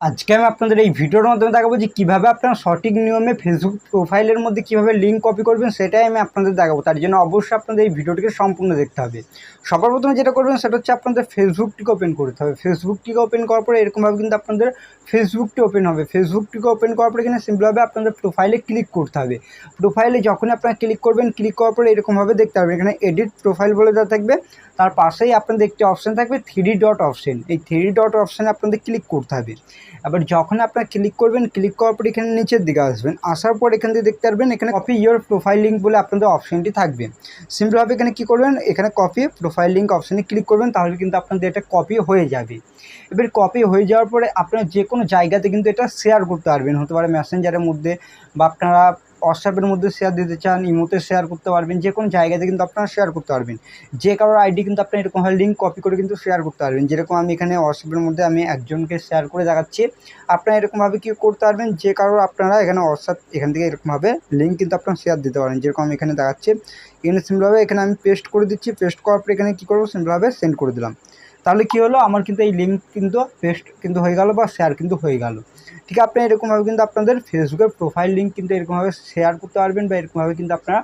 আজকে আমি আপনাদের এই ভিডিওর মাধ্যমে দেখাবো যে কীভাবে আপনারা সঠিক নিয়মে ফেসবুক প্রোফাইলের মধ্যে কীভাবে লিঙ্ক কপি করবেন, সেটাই আমি আপনাদের দেখাবো। তার জন্য অবশ্যই আপনাদের এই ভিডিওটিকে সম্পূর্ণ দেখতে হবে। সবার প্রথমে যেটা করবেন, সেটা হচ্ছে আপনাদের ফেসবুকটিকে ওপেন করতে হবে। ফেসবুকটিকে ওপেন করার পরে এরকমভাবে কিন্তু আপনাদের ফেসবুকটি ওপেন হবে। ফেসবুকটিকে ওপেন করার পরে এখানে সিম্পলভাবে আপনাদের প্রোফাইলে ক্লিক করতে হবে। প্রোফাইলে যখনই আপনারা ক্লিক করবেন ক্লিক করার পরে এরকমভাবে দেখতে পাবেন এখানে এডিট প্রোফাইল বলে দেওয়া থাকবে। তার পাশেই আপনাদের একটি অপশান থাকবে থ্রি ডট অপশান এই থ্রি ডট অপশানে আপনাদের ক্লিক করতে হবে। এবার যখন আপনারা ক্লিক করবেন ক্লিক করার পর এখানে নিচের দিকে আসবেন। আসার পর এখান থেকে দেখতে পারবেন, এখানে কপি ইয়োর প্রোফাইল লিঙ্ক বলে আপনাদের অপশানটি থাকবে। সিম্পলভাবে এখানে কী করবেন, এখানে কপি প্রোফাইল লিঙ্ক অপশানে ক্লিক করবেন, তাহলে কিন্তু আপনাদের এটা কপি হয়ে যাবে। এবার কপি হয়ে যাওয়ার পরে আপনারা যে কোনো জায়গাতে কিন্তু এটা শেয়ার করতে পারবেন। হতে পারে মেসেঞ্জারের মধ্যে বা আপনারা হোয়াটসঅ্যাপের মধ্যে শেয়ার দিতে চান, ইমোতে শেয়ার করতে পারবেন, যে কোনো জায়গাতে কিন্তু আপনারা শেয়ার করতে পারবেন। যে কারোর আইডি কিন্তু আপনার এরকমভাবে লিঙ্ক কপি করে কিন্তু শেয়ার করতে পারবেন। যেরকম আমি এখানে হোয়াটসঅ্যাপের মধ্যে আমি একজনকে শেয়ার করে দেখাচ্ছি, আপনারা এরকমভাবে কী করতে পারবেন? যে কারোর আপনারা এখানে হোয়াটসঅ্যাপ এখান থেকে এরকমভাবে লিঙ্ক কিন্তু আপনারা শেয়ার দিতে পারেন। যেরকম আমি এখানে দেখাচ্ছি, এখানে সিম্পলভাবে এখানে আমি পেস্ট করে দিচ্ছি পেস্ট করার পর এখানে কী করব? সিম্পলভাবে সেন্ড করে দিলাম। তাহলে কি হলো? আমার কিন্তু এই লিঙ্ক কিন্তু পেস্ট কিন্তু হয়ে গেল বা শেয়ার কিন্তু হয়ে গেল। ঠিক আছে, আপনি এরকমভাবে কিন্তু আপনাদের ফেসবুকের প্রোফাইল লিঙ্ক কিন্তু এরকমভাবে শেয়ার করতে পারবেন বা এরকমভাবে কিন্তু আপনারা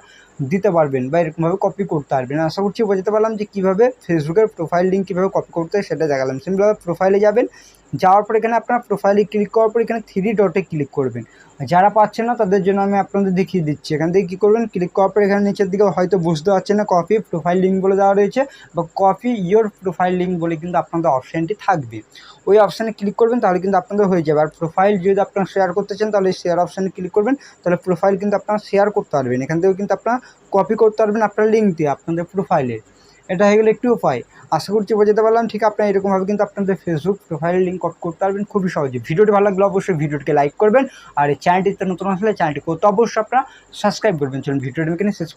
দিতে পারবেন বা এরকমভাবে কপি করতে পারবেন। আশা করছি বোঝাতে পারলাম যে কীভাবে ফেসবুকের প্রোফাইল লিঙ্ক কীভাবে কপি করতে হয় সেটা দেখালাম। সিম্পলভাবে প্রোফাইলে যাবেন, যাওয়ার পর এখানে আপনার প্রোফাইলে ক্লিক করার পর এখানে থ্রি ডটে ক্লিক করবেন। যারা পাচ্ছেন না, তাদের জন্য আমি আপনাদের দেখিয়ে দিচ্ছি। এখান থেকে কী করবেন ক্লিক করার পর এখানে নিচের দিকে হয়তো বুঝতে পারছেন না কপি প্রোফাইল লিঙ্ক বলে দেওয়া রয়েছে বা কপি ইয়োর প্রোফাইল লিঙ্ক বলে কিন্তু আপনাদের অপশানটি থাকবে। ওই অপশানে ক্লিক করবেন, তাহলে কিন্তু আপনাদের হয়ে যাবে। আর প্রোফাইল যদি আপনারা শেয়ার করতে চান, তাহলে শেয়ার অপশানে ক্লিক করবেন, তাহলে প্রোফাইল কিন্তু আপনারা শেয়ার করতে পারবেন। এখান থেকেও কিন্তু আপনারা কপি করতে পারবেন আপনার লিঙ্ক দিয়ে, আপনাদের প্রোফাইলে এটা হয়ে গেলে একটি উপায়। আশা করছি বোঝাতে পারলাম, ঠিক আপনার এরকমভাবে কিন্তু আপনাদের ফেসবুক প্রোফাইলের লিঙ্ক কপি করতে পারবেন, খুবই সহজে। ভিডিওটি ভালো লাগলে অবশ্যই ভিডিওটিকে লাইক করবেন, আর এই চ্যানেলটিতে নতুন আসলে চ্যানেলটি করতে অবশ্যই আপনারা সাবস্ক্রাইব করবেন। চলুন, ভিডিওটি এখানে শেষ